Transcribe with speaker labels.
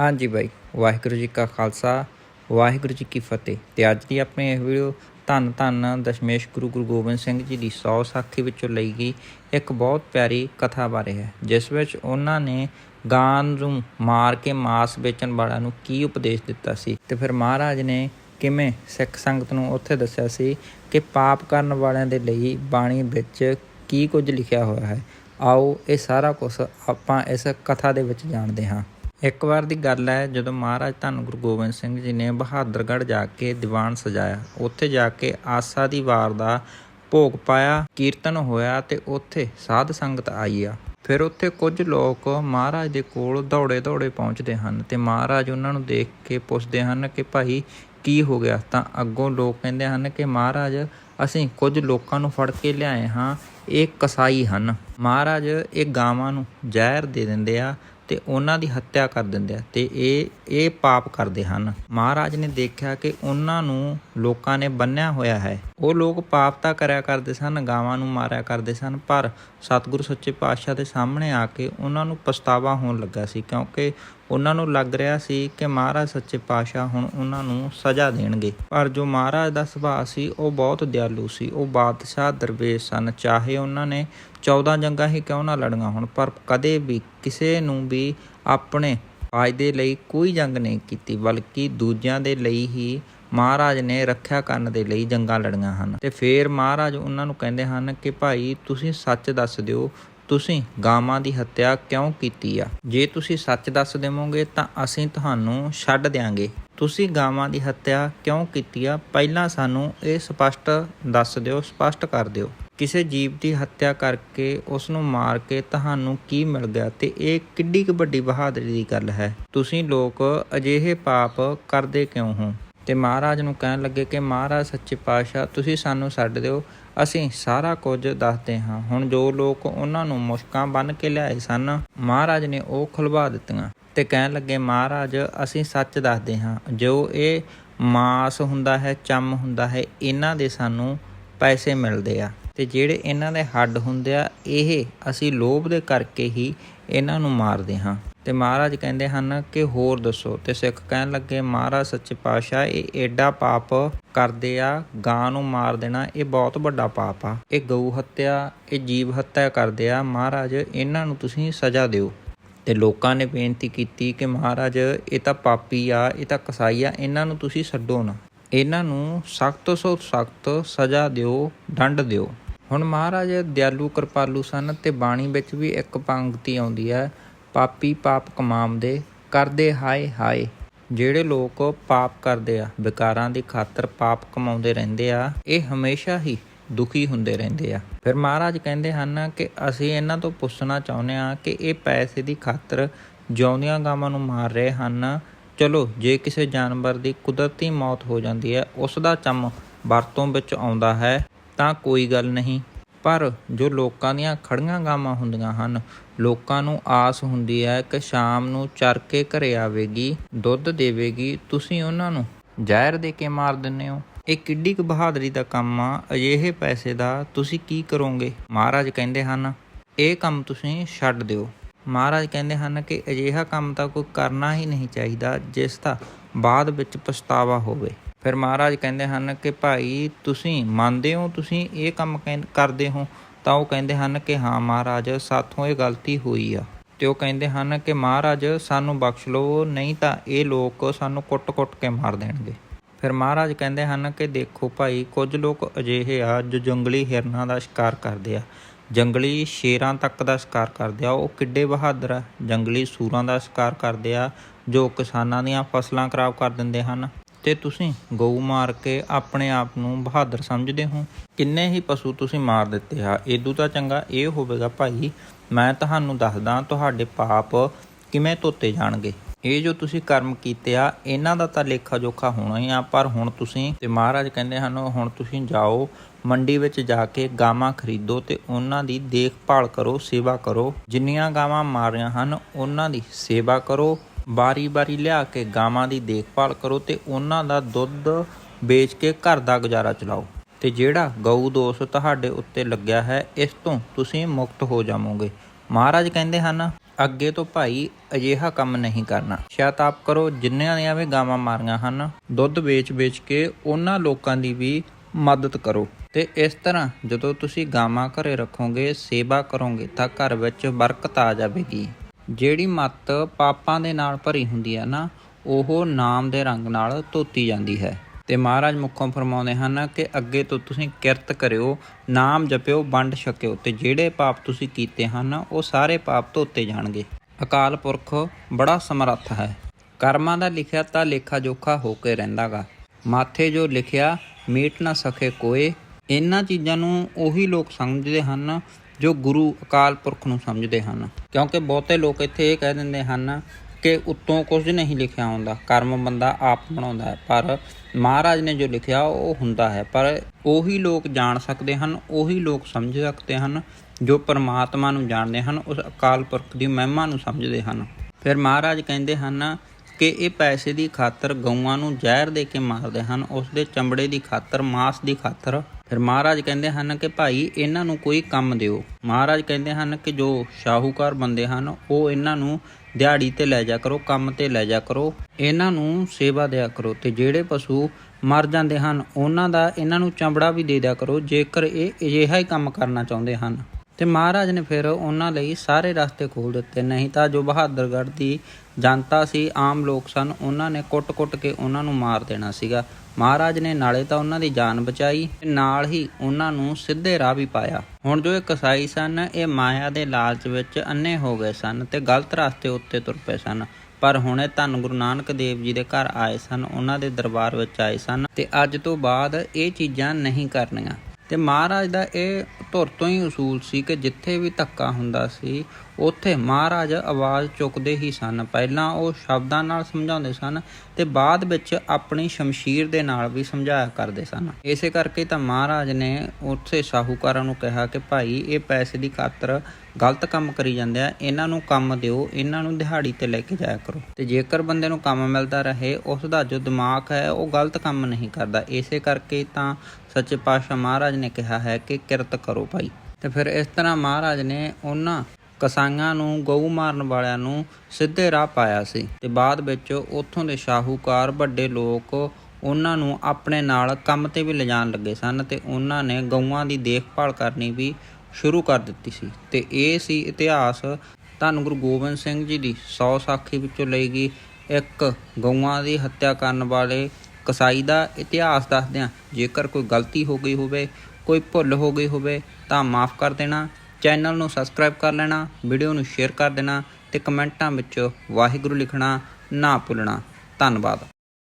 Speaker 1: ਹਾਂਜੀ ਬਾਈ, ਵਾਹਿਗੁਰੂ ਜੀ ਕਾ ਖਾਲਸਾ, ਵਾਹਿਗੁਰੂ ਜੀ ਕੀ ਫਤਿਹ। ਤੇ ਅੱਜ ਦੀ ਆਪਣੀ ਇਹ ਵੀਡੀਓ ਧੰਨ ਧੰਨ ਦਸ਼ਮੇਸ਼ ਗੁਰੂ ਗੁਰੂ ਗੋਬਿੰਦ ਸਿੰਘ ਜੀ ਦੀ 100 ਸਾਖੀ ਵਿੱਚੋਂ ਲਈ ਗਈ ਇੱਕ ਬਹੁਤ ਪਿਆਰੀ ਕਥਾ ਬਾਰੇ ਹੈ, ਜਿਸ ਵਿੱਚ ਉਹਨਾਂ ਨੇ ਗਾਂ ਨੂੰ ਮਾਰ ਕੇ ਮਾਸ ਵੇਚਣ ਵਾਲਿਆਂ ਨੂੰ ਕੀ ਉਪਦੇਸ਼ ਦਿੱਤਾ ਸੀ। ਤੇ ਫਿਰ ਮਹਾਰਾਜ ਨੇ ਕਿਵੇਂ ਸਿੱਖ ਸੰਗਤ ਨੂੰ ਉੱਥੇ ਦੱਸਿਆ ਸੀ ਕਿ ਪਾਪ ਕਰਨ ਵਾਲਿਆਂ ਦੇ ਲਈ ਬਾਣੀ ਵਿੱਚ ਕੀ ਕੁਝ ਲਿਖਿਆ ਹੋਇਆ ਹੈ, ਆਓ ਇਹ ਸਾਰਾ ਕੁਝ ਆਪਾਂ ਇਸ ਕਥਾ ਦੇ ਵਿੱਚ ਜਾਣਦੇ ਹਾਂ। ਇੱਕ ਵਾਰ ਦੀ ਗੱਲ ਹੈ, ਜਦੋਂ ਮਹਾਰਾਜ ਧੰਨ ਗੁਰੂ ਗੋਬਿੰਦ ਸਿੰਘ ਜੀ ਨੇ ਬਹਾਦਰਗੜ੍ਹ ਜਾ ਕੇ ਦੀਵਾਨ ਸਜਾਇਆ, ਉੱਥੇ ਜਾ ਕੇ ਆਸਾ ਦੀ ਵਾਰ ਦਾ ਭੋਗ ਪਾਇਆ, ਕੀਰਤਨ ਹੋਇਆ ਤੇ ਉੱਥੇ ਸਾਧ ਸੰਗਤ ਆਈ ਆ। ਫਿਰ ਉੱਥੇ ਕੁਝ ਲੋਕ ਮਹਾਰਾਜ ਦੇ ਕੋਲ ਦੌੜੇ ਦੌੜੇ ਪਹੁੰਚਦੇ ਹਨ ਤੇ ਮਹਾਰਾਜ ਉਹਨਾਂ ਨੂੰ ਦੇਖ ਕੇ ਪੁੱਛਦੇ ਹਨ ਕਿ ਭਾਈ ਕੀ ਹੋ ਗਿਆ? ਤਾਂ ਅੱਗੋਂ ਲੋਕ ਕਹਿੰਦੇ ਹਨ ਕਿ ਮਹਾਰਾਜ, ਅਸੀਂ ਕੁਝ ਲੋਕਾਂ ਨੂੰ ਫੜ ਕੇ ਲਿਆਏ ਹਾਂ, ਇਹ ਕਸਾਈ ਹਨ। ਮਹਾਰਾਜ ਇਹ ਗਾਵਾਂ ਨੂੰ ਜ਼ਹਿਰ ਦੇ ਦਿੰਦੇ ਆ ਤੇ ਉਹਨਾਂ ਦੀ ਹੱਤਿਆ ਕਰ ਦਿੰਦੇ ਆ ਤੇ ਇਹ ਇਹ ਪਾਪ ਕਰਦੇ ਹਨ। ਮਹਾਰਾਜ ਨੇ ਦੇਖਿਆ ਕਿ ਉਹਨਾਂ ਨੂੰ ਲੋਕਾਂ ਨੇ ਬੰਨਿਆ ਹੋਇਆ ਹੈ। ਉਹ ਲੋਕ ਪਾਪ ਤਾਂ ਕਰਿਆ ਕਰਦੇ ਸਨ, ਗਾਵਾਂ ਨੂੰ ਮਾਰਿਆ ਕਰਦੇ ਸਨ, ਪਰ ਸਤਿਗੁਰੂ ਸੱਚੇ ਪਾਤਸ਼ਾਹ ਦੇ ਸਾਹਮਣੇ ਆ ਕੇ ਉਹਨਾਂ ਨੂੰ ਪਛਤਾਵਾ ਹੋਣ ਲੱਗਾ ਸੀ, ਕਿਉਂਕਿ ਉਹਨਾਂ ਨੂੰ ਲੱਗ ਰਿਹਾ ਸੀ ਕਿ ਮਹਾਰਾਜ ਸੱਚੇ ਪਾਤਸ਼ਾਹ ਹੁਣ ਉਹਨਾਂ ਨੂੰ ਸਜ਼ਾ ਦੇਣਗੇ। ਪਰ ਜੋ ਮਹਾਰਾਜ ਦਾ ਸੁਭਾਅ ਸੀ, ਉਹ ਬਹੁਤ ਦਿਆਲੂ ਸੀ। ਉਹ ਬਾਦਸ਼ਾਹ, ਦਰਵੇਸ਼ ਸਨ, ਚਾਹੇ ਉਹਨਾਂ ਨੇ 14 ਜੰਗਾਂ ਹੀ ਕਿਉਂ ਨਾ ਲੜੀਆਂ ਹੁਣ, ਪਰ ਕਦੇ ਵੀ ਕਿਸੇ ਨੂੰ ਵੀ ਆਪਣੇ ਫਾਇਦੇ ਲਈ ਕੋਈ ਜੰਗ ਨਹੀਂ ਕੀਤੀ, ਬਲਕਿ ਦੂਜਿਆਂ ਦੇ ਲਈ ਹੀ ਮਹਾਰਾਜ ਨੇ ਰੱਖਿਆ ਕਰਨ ਦੇ ਲਈ ਜੰਗਾਂ ਲੜੀਆਂ ਹਨ। ਤੇ ਫਿਰ ਮਹਾਰਾਜ ਉਹਨਾਂ ਨੂੰ ਕਹਿੰਦੇ ਹਨ ਕਿ ਭਾਈ, ਤੁਸੀਂ ਸੱਚ ਦੱਸ ਦਿਓ, ਤੁਸੀਂ ਗਾਵਾਂ ਦੀ ਹੱਤਿਆ ਕਿਉਂ ਕੀਤੀ ਆ? ਜੇ ਤੁਸੀਂ ਸੱਚ ਦੱਸ ਦੇਵੋਗੇ ਤਾਂ ਅਸੀਂ ਤੁਹਾਨੂੰ ਛੱਡ ਦਿਆਂਗੇ। ਤੁਸੀਂ ਗਾਵਾਂ ਦੀ ਹੱਤਿਆ ਕਿਉਂ ਕੀਤੀ ਆ? ਪਹਿਲਾਂ ਸਾਨੂੰ ਇਹ ਸਪਸ਼ਟ ਦੱਸ ਦਿਓ, ਸਪਸ਼ਟ ਕਰ ਦਿਓ। ਕਿਸੇ ਜੀਵ ਦੀ ਹੱਤਿਆ ਕਰਕੇ ਉਸ ਨੂੰ ਮਾਰ ਕੇ ਤੁਹਾਨੂੰ ਕੀ ਮਿਲ ਗਿਆ ਤੇ ਇਹ ਕਿੱਡੀ ਕੁ ਵੱਡੀ ਬਹਾਦਰੀ ਦੀ ਗੱਲ ਹੈ। ਤੁਸੀਂ ਲੋਕ ਅਜਿਹੇ ਪਾਪ ਕਰਦੇ ਕਿਉਂ ਹੋ? ਤੇ ਮਹਾਰਾਜ ਨੂੰ ਕਹਿਣ ਲੱਗੇ ਕਿ ਮਹਾਰਾਜ ਸੱਚੇ ਪਾਤਸ਼ਾਹ, ਤੁਸੀਂ ਸਾਨੂੰ ਛੱਡ ਦਿਓ। ਅਸੀਂ ਸਾਰਾ ਕੁਝ ਦੱਸਦੇ ਹਾਂ। ਹੁਣ ਜੋ ਲੋਕ ਉਹਨਾਂ ਨੂੰ ਮੁਸ਼ਕਾਂ ਬੰਨ ਕੇ ਲਿਆਏ ਸਨ, ਮਹਾਰਾਜ ਨੇ ਉਹ ਖੁਲਵਾ ਦਿੱਤੀਆਂ ਤੇ ਕਹਿਣ ਲੱਗੇ, ਮਹਾਰਾਜ, ਅਸੀਂ ਸੱਚ ਦੱਸਦੇ ਹਾਂ। ਜੋ ਇਹ ਮਾਸ ਹੁੰਦਾ ਹੈ, ਚੰਮ ਹੁੰਦਾ ਹੈ, ਇਹਨਾਂ ਦੇ ਸਾਨੂੰ ਪੈਸੇ ਮਿਲਦੇ ਆ ਤੇ ਜਿਹੜੇ ਇਹਨਾਂ ਦੇ ਹੱਡ ਹੁੰਦੇ ਆ, ਇਹ ਅਸੀਂ ਲੋਭ ਦੇ ਕਰਕੇ ਹੀ ਇਹਨਾਂ ਨੂੰ ਮਾਰਦੇ ਹਾਂ। ਤੇ ਮਹਾਰਾਜ ਕਹਿੰਦੇ ਹਨ ਕਿ ਹੋਰ ਦੱਸੋ। ਤੇ ਸਿੱਖ ਕਹਿਣ ਲੱਗੇ, ਮਹਾਰਾਜ, ਸੱਚੇ ਪਾਤਸ਼ਾਹ, ਇਹ ਐਡਾ ਪਾਪ ਕਰਦੇ ਆ, ਗਾਂ ਨੂੰ ਮਾਰ ਦੇਣਾ, ਇਹ ਬਹੁਤ ਵੱਡਾ ਪਾਪ ਆ। ਇਹ ਗਊ ਹੱਤਿਆ, ਇਹ ਜੀਵ ਹੱਤਿਆ ਕਰਦੇ ਆ। ਮਹਾਰਾਜ, ਇਹਨਾਂ ਨੂੰ ਤੁਸੀਂ ਸਜ਼ਾ ਦਿਓ। ਤੇ ਲੋਕਾਂ ਨੇ ਬੇਨਤੀ ਕੀਤੀ ਕਿ, ਮਹਾਰਾਜ, ਇਹ ਤਾਂ ਪਾਪੀ ਆ, ਇਹ ਤਾਂ ਕਸਾਈ ਆ, ਇਹਨਾਂ ਨੂੰ ਤੁਸੀਂ ਛੱਡੋ ਨਾ। ਇਹਨਾਂ ਨੂੰ ਸਖਤ ਤੋਂ ਸਖਤ ਸਜ਼ਾ ਦਿਓ ਦੰਡ ਦਿਓ। ਹੁਣ ਮਹਾਰਾਜ, ਦਿਆਲੂ ਕਿਰਪਾਲੂ ਸਨ ਤੇ ਬਾਣੀ ਵਿੱਚ ਵੀ ਇੱਕ ਪੰਕਤੀ ਆਉਂਦੀ ਹੈ ਪਾਪੀ ਪਾਪ ਕਮਾਉਂਦੇ, ਕਰਦੇ ਹਾਏ ਹਾਏ। ਜਿਹੜੇ ਲੋਕ ਪਾਪ ਕਰਦੇ ਆ, ਵਿਕਾਰਾਂ ਦੀ ਖਾਤਰ ਪਾਪ ਕਮਾਉਂਦੇ ਰਹਿੰਦੇ ਆ, ਇਹ ਹਮੇਸ਼ਾ ਹੀ ਦੁਖੀ ਹੁੰਦੇ ਰਹਿੰਦੇ ਆ। ਫਿਰ ਮਹਾਰਾਜ ਕਹਿੰਦੇ ਹਨ ਕਿ ਅਸੀਂ ਇਹਨਾਂ ਤੋਂ ਪੁੱਛਣਾ ਚਾਹੁੰਦੇ ਆ ਕਿ ਇਹ ਪੈਸੇ ਦੀ ਖਾਤਰ ਜਿਉਂਦੀਆਂ ਗਾਵਾਂ ਨੂੰ ਮਾਰ ਰਹੇ ਹਨ। ਚਲੋ, ਜੇ ਕਿਸੇ ਜਾਨਵਰ ਦੀ ਕੁਦਰਤੀ ਮੌਤ ਹੋ ਜਾਂਦੀ ਹੈ, ਉਸ ਦਾ ਚੰਮ ਵਰਤੋਂ ਵਿੱਚ ਆਉਂਦਾ ਹੈ, ਤਾਂ ਕੋਈ ਗੱਲ ਨਹੀਂ। ਪਰ ਜੋ ਲੋਕਾਂ ਦੀਆਂ ਖੜੀਆਂ ਗਾਵਾਂ ਹੁੰਦੀਆਂ ਹਨ ਲੋਕਾਂ ਨੂੰ ਆਸ ਹੁੰਦੀ ਹੈ ਕਿ ਸ਼ਾਮ ਨੂੰ ਚਰ ਕੇ ਘਰੇ ਆਵੇਗੀ, ਦੁੱਧ ਦੇਵੇਗੀ, ਤੁਸੀਂ ਉਹਨਾਂ ਨੂੰ ਜ਼ਹਿਰ ਦੇ ਕੇ ਮਾਰ ਦਿੰਦੇ ਹੋ। ਇਹ ਕਿੱਡੀ ਕੁ ਬਹਾਦਰੀ ਦਾ ਕੰਮ ਆ, ਅਜਿਹੇ ਪੈਸੇ ਦਾ ਤੁਸੀਂ ਕੀ ਕਰੋਗੇ? ਮਹਾਰਾਜ ਕਹਿੰਦੇ ਹਨ, ਇਹ ਕੰਮ ਤੁਸੀਂ ਛੱਡ ਦਿਓ। ਮਹਾਰਾਜ ਕਹਿੰਦੇ ਹਨ ਕਿ ਅਜਿਹਾ ਕੰਮ ਤਾਂ ਕੋਈ ਕਰਨਾ ਹੀ ਨਹੀਂ ਚਾਹੀਦਾ, ਜਿਸ ਦਾ ਬਾਅਦ ਵਿੱਚ ਪਛਤਾਵਾ ਹੋਵੇ। ਫਿਰ ਮਹਾਰਾਜ ਕਹਿੰਦੇ ਹਨ ਕਿ ਭਾਈ, ਤੁਸੀਂ ਮੰਨਦੇ ਹੋ, ਤੁਸੀਂ ਇਹ ਕੰਮ ਕਹਿੰ- ਕਰਦੇ ਹੋ ਤਾਂ ਉਹ ਕਹਿੰਦੇ ਹਨ ਕਿ ਹਾਂ ਮਹਾਰਾਜ, ਸਾਥੋਂ ਇਹ ਗਲਤੀ ਹੋਈ ਆ। ਤੇ ਉਹ ਕਹਿੰਦੇ ਹਨ ਕਿ ਮਹਾਰਾਜ, ਸਾਨੂੰ ਬਖਸ਼ ਲਓ, ਨਹੀਂ ਤਾਂ ਇਹ ਲੋਕ ਸਾਨੂੰ ਕੁੱਟ-ਕੁੱਟ ਕੇ ਮਾਰ ਦੇਣਗੇ। ਫਿਰ ਮਹਾਰਾਜ ਕਹਿੰਦੇ ਹਨ ਕਿ ਦੇਖੋ ਭਾਈ, ਕੁਝ ਲੋਕ ਅਜਿਹੇ ਆ ਜੋ ਜੰਗਲੀ ਹਿਰਨਾਂ ਦਾ ਸ਼ਿਕਾਰ ਕਰਦੇ ਆ। ਜੰਗਲੀ ਸ਼ੇਰਾਂ ਤੱਕ ਦਾ ਸ਼ਿਕਾਰ ਕਰਦੇ ਆ। ਉਹ ਕਿੱਡੇ ਬਹਾਦਰ ਆ। ਜੰਗਲੀ ਸੂਰਾਂ ਦਾ ਸ਼ਿਕਾਰ ਕਰਦੇ ਆ, ਜੋ ਕਿਸਾਨਾਂ ਦੀਆਂ ਫਸਲਾਂ ਖਰਾਬ ਕਰ ਦਿੰਦੇ ਹਨ। ਤੇ ਤੁਸੀਂ ਗਊ ਮਾਰ ਕੇ ਆਪਣੇ ਆਪ ਨੂੰ ਬਹਾਦਰ ਸਮਝਦੇ ਹੋ? ਕਿੰਨੇ ਹੀ ਪਸ਼ੂ ਤੁਸੀਂ ਮਾਰ ਦਿੱਤੇ ਆ? ਇਦੋਂ ਤਾਂ ਚੰਗਾ ਇਹ ਹੋਵੇਗਾ ਭਾਈ, ਮੈਂ ਤੁਹਾਨੂੰ ਦੱਸਦਾ ਤੁਹਾਡੇ ਪਾਪ ਕਿਵੇਂ ਧੋਤੇ ਜਾਣਗੇ। ਇਹ ਜੋ ਤੁਸੀਂ ਕਰਮ ਕੀਤੇ ਆ, ਇਹਨਾਂ ਦਾ ਤਾਂ ਲੇਖਾ ਜੋਖਾ ਹੋਣਾ ਹੀ ਆ, ਪਰ ਹੁਣ ਤੁਸੀਂ ਤੇ ਮਹਾਰਾਜ ਕਹਿੰਦੇ ਹਨ, ਹੁਣ ਤੁਸੀਂ ਜਾਓ, ਮੰਡੀ ਵਿੱਚ ਜਾ ਕੇ ਗਾਵਾਂ ਖਰੀਦੋ ਤੇ ਉਹਨਾਂ ਦੀ ਦੇਖਭਾਲ ਕਰੋ, ਸੇਵਾ ਕਰੋ। ਜਿੰਨੀਆਂ ਗਾਵਾਂ ਮਾਰੀਆਂ ਹਨ, ਉਹਨਾਂ ਦੀ ਸੇਵਾ ਕਰੋ। ਬਾਰੀ-ਬਾਰੀ ਲਿਆ ਕੇ ਗਾਵਾਂ ਦੀ ਦੇਖਭਾਲ ਕਰੋ ਤੇ ਉਹਨਾਂ ਦਾ ਦੁੱਧ ਵੇਚ ਕੇ ਘਰ ਦਾ ਗੁਜ਼ਾਰਾ ਚਲਾਓ। ਤੇ ਜਿਹੜਾ ਗਊ ਦੋਸ਼ ਤੁਹਾਡੇ ਉੱਤੇ ਲੱਗਿਆ ਹੈ, ਇਸ ਤੋਂ ਤੁਸੀਂ ਮੁਕਤ ਹੋ ਜਾਵੋਗੇ। ਮਹਾਰਾਜ ਕਹਿੰਦੇ ਹਨ, ਅੱਗੇ ਤੋਂ ਭਾਈ ਅਜਿਹਾ ਕੰਮ ਨਹੀਂ ਕਰਨਾ। ਸ਼ਾਇਦ ਆਪ ਕਰੋ ਜਿਨ੍ਹਾਂ ਦੀਆਂ ਵੀ ਗਾਵਾਂ ਮਾਰੀਆਂ ਹਨ, ਦੁੱਧ ਵੇਚ-ਵੇਚ ਕੇ ਉਹਨਾਂ ਲੋਕਾਂ ਦੀ ਵੀ ਮਦਦ ਕਰੋ। ਤੇ ਇਸ ਤਰ੍ਹਾਂ ਜਦੋਂ ਤੁਸੀਂ ਗਾਵਾਂ ਘਰੇ ਰੱਖੋਗੇ, ਸੇਵਾ ਕਰੋਗੇ, ਤਾਂ ਘਰ ਵਿੱਚ ਬਰਕਤ ਆ ਜਾਵੇਗੀ। ਜਿਹੜੀ ਮੱਤ ਪਾਪਾਂ ਦੇ ਨਾਲ ਭਰੀ ਹੁੰਦੀ ਹੈ ਨਾ, ਉਹ ਨਾਮ ਦੇ ਰੰਗ ਨਾਲ ਧੋਤੀ ਜਾਂਦੀ ਹੈ। ਤੇ ਮਹਾਰਾਜ ਮੁੱਖੋਂ ਫਰਮਾਉਂਦੇ ਹਨ ਕਿ ਅੱਗੇ ਤੋਂ ਤੁਸੀਂ ਕਿਰਤ ਕਰਿਓ, ਨਾਮ ਜਪਿਓ, ਵੰਡ ਛਕਿਓ ਤੇ ਜਿਹੜੇ ਪਾਪ ਤੁਸੀਂ ਕੀਤੇ ਹਨ, ਉਹ ਸਾਰੇ ਪਾਪ ਧੋਤੇ ਜਾਣਗੇ। ਅਕਾਲ ਪੁਰਖ ਬੜਾ ਸਮਰੱਥ ਹੈ। ਕਰਮਾਂ ਦਾ ਲਿਖਿਆ ਤਾਂ ਲੇਖਾ ਜੋਖਾ ਹੋ ਕੇ ਰਹਿੰਦਾਗਾ ਮਾਥੇ ਜੋ ਲਿਖਿਆ, ਮੀਟ ਨਾ ਸਕੇ ਕੋਏ। ਇਹਨਾਂ ਚੀਜ਼ਾਂ ਨੂੰ ਉਹੀ ਲੋਕ ਸਮਝਦੇ ਹਨ ਜੋ ਗੁਰੂ ਅਕਾਲ ਪੁਰਖ ਨੂੰ ਸਮਝਦੇ ਹਨ। ਕਿਉਂਕਿ ਬਹੁਤੇ ਲੋਕ ਇੱਥੇ ਇਹ ਕਹਿ ਦਿੰਦੇ ਹਨ ਕਿ ਉੱਤੋਂ ਕੁਝ ਨਹੀਂ ਲਿਖਿਆ ਹੁੰਦਾ। ਕਰਮ ਬੰਦਾ ਆਪ ਬਣਾਉਂਦਾ ਹੈ, ਪਰ ਮਹਾਰਾਜ ਨੇ ਜੋ ਲਿਖਿਆ ਉਹ ਹੁੰਦਾ ਹੈ। ਪਰ ਉਹੀ ਲੋਕ ਜਾਣ ਸਕਦੇ ਹਨ, ਉਹੀ ਲੋਕ ਸਮਝ ਸਕਦੇ ਹਨ, ਜੋ ਪਰਮਾਤਮਾ ਨੂੰ ਜਾਣਦੇ ਹਨ, ਉਸ ਅਕਾਲ ਪੁਰਖ ਦੀ ਮਹਿਮਾ ਨੂੰ ਸਮਝਦੇ ਹਨ। ਫਿਰ ਮਹਾਰਾਜ ਕਹਿੰਦੇ ਹਨ ਕਿ ਇਹ ਪੈਸੇ ਦੀ ਖਾਤਰ ਗਊਆਂ ਨੂੰ ਜ਼ਹਿਰ ਦੇ ਕੇ ਮਾਰਦੇ ਹਨ ਉਸ ਦੇ ਚਮੜੇ ਦੀ ਖਾਤਰ, ਮਾਸ ਦੀ ਖਾਤਰ ਫਿਰ ਮਹਾਰਾਜ ਕਹਿੰਦੇ ਹਨ ਕਿ ਭਾਈ, ਇਹਨਾਂ ਨੂੰ ਕੋਈ ਕੰਮ ਦਿਓ। ਮਹਾਰਾਜ ਕਹਿੰਦੇ ਹਨ ਕਿ ਜੋ ਸ਼ਾਹੂਕਾਰ ਬੰਦੇ ਹਨ, ਉਹ ਇਹਨਾਂ ਨੂੰ ਦਿਹਾੜੀ ਤੇ ਲੈ ਜਾ ਕਰੋ, ਕੰਮ ਤੇ ਲੈ ਜਾ ਕਰੋ। ਇਹਨਾਂ ਨੂੰ ਸੇਵਾ ਦਿਆ ਕਰੋ ਤੇ ਜਿਹੜੇ ਪਸ਼ੂ ਮਰ ਜਾਂਦੇ ਹਨ, ਉਹਨਾਂ ਦਾ ਇਹਨਾਂ ਨੂੰ ਚਮੜਾ ਵੀ ਦੇ ਦਿਆ ਕਰੋ, ਜੇਕਰ ਇਹ ਅਜਿਹਾ ਹੀ ਕੰਮ ਕਰਨਾ ਚਾਹੁੰਦੇ ਹਨ। ਤੇ ਮਹਾਰਾਜ ਨੇ ਫਿਰ ਉਹਨਾਂ ਲਈ ਸਾਰੇ ਰਸਤੇ ਖੋਲ ਦਿੱਤੇ। ਨਹੀਂ ਤਾਂ ਜੋ ਬਹਾਦਰਗੜ੍ਹ ਦੀ ਜਨਤਾ ਸੀ, ਆਮ ਲੋਕ ਸਨ, ਉਹਨਾਂ ਨੇ ਕੁੱਟ-ਕੁੱਟ ਕੇ ਉਹਨਾਂ ਨੂੰ ਮਾਰ ਦੇਣਾ ਸੀਗਾ। ਮਹਾਰਾਜ ਨੇ ਨਾਲੇ ਤਾਂ ਉਹਨਾਂ ਦੀ ਜਾਨ ਬਚਾਈ ਤੇ ਨਾਲ ਹੀ ਉਹਨਾਂ ਨੂੰ ਸਿੱਧੇ ਰਾਹ ਵੀ ਪਾਇਆ। ਹੁਣ ਜੋ ਇਹ ਕਸਾਈ ਸਨ, ਇਹ ਮਾਇਆ ਦੇ ਲਾਲਚ ਵਿੱਚ ਅੰਨੇ ਹੋ ਗਏ ਸਨ ਤੇ ਗਲਤ ਰਸਤੇ ਉੱਤੇ ਤੁਰ ਪਏ ਸਨ। ਪਰ ਹੁਣੇ ਧੰਨ ਗੁਰੂ ਨਾਨਕ ਦੇਵ ਜੀ ਦੇ ਘਰ ਆਏ ਸਨ, ਉਹਨਾਂ ਦੇ ਦਰਬਾਰ ਵਿੱਚ ਆਏ ਸਨ ਤੇ ਅੱਜ ਤੋਂ ਬਾਅਦ ਇਹ ਚੀਜ਼ਾਂ ਨਹੀਂ ਕਰਨੀਆਂ। ਤੇ ਮਹਾਰਾਜ ਦਾ ਇਹ ਧੁਰ ਤੋਂ ਹੀ ਉਸੂਲ ਸੀ ਕਿ ਜਿੱਥੇ ਵੀ ਧੱਕਾ ਹੁੰਦਾ ਸੀ ਉੱਥੇ ਮਹਾਰਾਜ ਆਵਾਜ਼ ਚੁੱਕਦੇ ਹੀ ਸਨ। ਪਹਿਲਾਂ ਉਹ ਸ਼ਬਦਾਂ ਨਾਲ ਸਮਝਾਉਂਦੇ ਸਨ ਤੇ ਬਾਅਦ ਵਿੱਚ ਆਪਣੀ ਸ਼ਮਸ਼ੀਰ ਦੇ ਨਾਲ ਵੀ ਸਮਝਾਇਆ ਕਰਦੇ ਸਨ। ਇਸੇ ਕਰਕੇ ਤਾਂ ਮਹਾਰਾਜ ਨੇ ਉੱਥੇ ਸਾਹੂਕਾਰਾਂ ਨੂੰ ਕਿਹਾ ਕਿ ਭਾਈ, ਇਹ ਪੈਸੇ ਦੀ ਖਾਤਰ ਗਲਤ ਕੰਮ ਕਰੀ ਜਾਂਦੇ ਆ। ਇਹਨਾਂ ਨੂੰ ਕੰਮ ਦਿਓ, ਇਹਨਾਂ ਨੂੰ ਦਿਹਾੜੀ ਤੇ ਲੈ ਕੇ ਜਾਇਆ ਕਰੋ। ਤੇ ਜੇਕਰ ਬੰਦੇ ਨੂੰ ਕੰਮ ਮਿਲਦਾ ਰਹੇ, ਉਸ ਦਾ ਜੋ ਦਿਮਾਗ ਹੈ, ਉਹ ਗਲਤ ਕੰਮ ਨਹੀਂ ਕਰਦਾ। ਇਸੇ ਕਰਕੇ ਤਾਂ ਸੱਚੇ ਪਾਤਸ਼ਾਹ ਮਹਾਰਾਜ ਨੇ ਕਿਹਾ ਹੈ ਕਿ ਕਿਰਤ ਕਰੋ ਭਾਈ। ਤੇ ਫਿਰ ਇਸ ਤਰ੍ਹਾਂ ਮਹਾਰਾਜ ਨੇ ਉਹਨਾਂ ਕਸਾਈਆਂ ਨੂੰ, ਗਊ ਮਾਰਨ ਵਾਲਿਆਂ ਨੂੰ ਸਿੱਧੇ ਰਾਹ ਪਾਇਆ ਸੀ ਤੇ ਬਾਅਦ ਵਿੱਚ ਉੱਥੋਂ ਦੇ ਸ਼ਾਹੂਕਾਰ ਵੱਡੇ ਲੋਕ ਉਹਨਾਂ ਨੂੰ ਆਪਣੇ ਨਾਲ ਕੰਮ ਤੇ ਵੀ ਲਿਜਾਣ ਲੱਗੇ ਸਨ ਤੇ ਉਹਨਾਂ ਨੇ ਗਊਆਂ ਦੀ ਦੇਖਭਾਲ ਕਰਨੀ ਵੀ ਸ਼ੁਰੂ ਕਰ ਦਿੱਤੀ ਸੀ। ਤੇ ਇਹ ਸੀ ਇਤਿਹਾਸ ਧੰਨ ਗੁਰੂ ਗੋਬਿੰਦ ਸਿੰਘ ਜੀ ਦੀ। 100 ਸਾਖੀ ਵਿੱਚੋਂ ਲਈ ਗਈ ਇੱਕ ਗਊਆਂ ਦੀ ਹੱਤਿਆ ਕਰਨ ਵਾਲੇ ਕਸਾਈ ਦਾ ਇਤਿਹਾਸ ਦੱਸਦਿਆਂ ਜੇਕਰ ਕੋਈ ਗਲਤੀ ਹੋ ਗਈ ਹੋਵੇ, ਕੋਈ ਭੁੱਲ ਹੋ ਗਈ ਹੋਵੇ ਤਾਂ ਮਾਫ ਕਰ ਦੇਣਾ। ਚੈਨਲ ਨੂੰ ਸਬਸਕ੍ਰਾਈਬ ਕਰ ਲੈਣਾ, ਵੀਡੀਓ ਨੂੰ ਸ਼ੇਅਰ ਕਰ ਦੇਣਾ ਤੇ ਕਮੈਂਟਾਂ ਵਿੱਚ ਵਾਹਿਗੁਰੂ ਲਿਖਣਾ ਨਾ ਭੁੱਲਣਾ। ਧੰਨਵਾਦ।